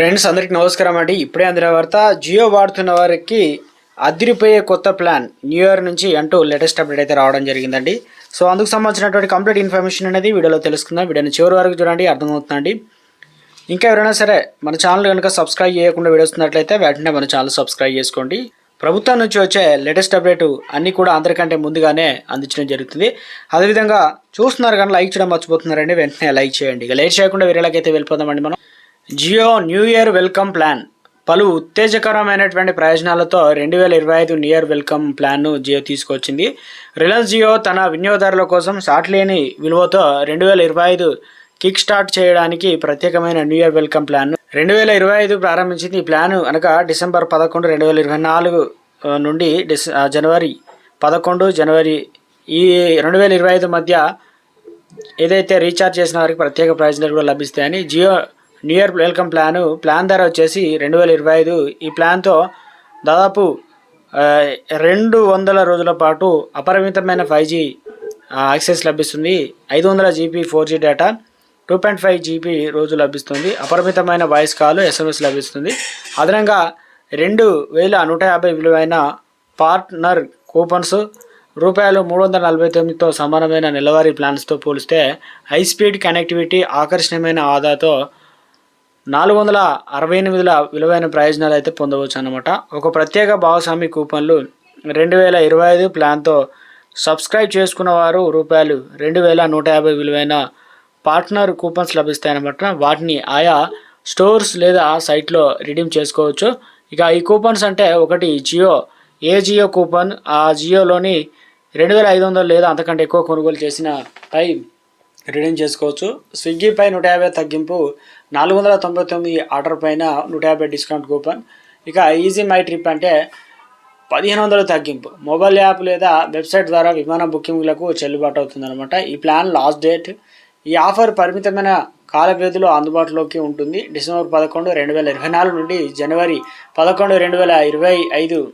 Friends అందరికీ నమస్కారం అండి. ఇప్పుడే అందిన వార్త జియో వాడుతున్న వారికి అదిరిపోయే కొత్త ప్లాన్ న్యూ ఇయర్ నుంచి అంటూ లేటెస్ట్ అప్డేట్ అయితే రావడం జరిగిందండి. సో అందుకు సంబంధించినటువంటి కంప్లీట్ ఇన్ఫర్మేషన్ అనేది వీడియోలో తెలుసుకుందాం. వీడియోని చివరి వరకు చూడండి అర్థమవుతుందండి. ఇంకా ఎవరైనా సరే మన ఛానల్ కనుక సబ్స్క్రైబ్ చేయకుండా వీడియోస్ వెంటనే మన ఛానల్ సబ్స్క్రైబ్ చేసుకోండి. ప్రభుత్వం నుంచి వచ్చే లేటెస్ట్ అప్డేట్ అన్నీ కూడా అందరికంటే ముందుగానే అందించడం జరుగుతుంది. అదేవిధంగా చూస్తున్నారు కానీ లైక్ చేయడం మర్చిపోతున్నారండి వెంటనే లైక్ చేయండి. ఇక లేట్ చేయకుండా వేరేలాగైతే వెళ్ళిపోదామండి మనం. Jio new year welcome plan. పలు ఉత్తేజకరమైనటువంటి ప్రయోజనాలతో రెండు వేల ఇరవై ఐదు న్యూ ఇయర్ వెల్కమ్ ప్లాన్ను జియో తీసుకొచ్చింది. రిలయన్స్ జియో తన వినియోగదారుల కోసం సాట్లేని విలువతో రెండు వేల ఇరవై ఐదు కిక్ స్టార్ట్ చేయడానికి ప్రత్యేకమైన న్యూ ఇయర్ వెల్కమ్ ప్లాన్ రెండు వేల ఇరవై ఐదు ప్రారంభించింది. ఈ ప్లాన్ అనగా డిసెంబర్ పదకొండు రెండు వేల ఇరవై నాలుగు నుండి డిస జనవరి పదకొండు జనవరి ఈ రెండు వేల ఇరవై ఐదు మధ్య ఏదైతే రీఛార్జ్ చేసిన వారికి ప్రత్యేక ప్రయోజనాలు కూడా లభిస్తాయని Jio new year welcome plan plan ధర వచ్చేసి రెండు వేల ఇరవై ఐదు. ఈ ప్లాన్తో దాదాపు రెండు వందల రోజుల పాటు అపరిమితమైన ఫైవ్ జీ యాక్సెస్ లభిస్తుంది. ఐదు వందల GB four G data two point five GB రోజు లభిస్తుంది. అపరిమితమైన వాయిస్ కాల్ ఎస్ఎంఎస్ లభిస్తుంది. అదనంగా రెండు వేల నూట యాభై విలువైన పార్ట్నర్ కూపన్స్ రూపాయలు మూడు వందల నలభై తొమ్మిదితో సమానమైన నెలవారీ ప్లాన్స్తో పోలిస్తే హై స్పీడ్ కనెక్టివిటీ ఆకర్షణీయమైన ఆదాతో నాలుగు వందల అరవై ఎనిమిదిల విలువైన ప్రయోజనాలు అయితే పొందవచ్చు అనమాట ఒక ప్రత్యేక భాగస్వామి కూపన్లు రెండు వేల ఇరవై ఐదు ప్లాన్తో సబ్స్క్రైబ్ చేసుకున్న వారు రూపాయలు రెండు వేల నూట యాభై విలువైన పార్ట్నర్ కూపన్స్ లభిస్తాయన్నమాట. వాటిని ఆయా స్టోర్స్ లేదా సైట్లో రిడీమ్ చేసుకోవచ్చు. ఇక ఈ కూపన్స్ అంటే ఒకటి జియో ఏ జియో కూపన్ ఆ జియోలోని రెండు వేల ఐదు వందలు లేదా అంతకంటే ఎక్కువ కొనుగోలు చేసిన పై రిడీమ్ చేసుకోవచ్చు. స్విగ్గీపై నూట యాభై తగ్గింపు నాలుగు వందల తొంభై తొమ్మిది ఆర్డర్ పైన నూట యాభై డిస్కౌంట్ కూపన్. ఇక ఈజీ మై ట్రిప్ అంటే పదిహేను వందల తగ్గింపు. మొబైల్ యాప్ లేదా వెబ్సైట్ ద్వారా విమాన బుకింగ్లకు చెల్లుబాటు అవుతుందన్నమాట. ఈ ప్లాన్ లాస్ట్ డేట్. ఈ ఆఫర్ పరిమితమైన కాల వ్యవధిలో అందుబాటులోకి ఉంటుంది. డిసెంబర్ పదకొండు రెండు వేల ఇరవై నాలుగు నుండి జనవరి పదకొండు రెండు వేల ఇరవై ఐదు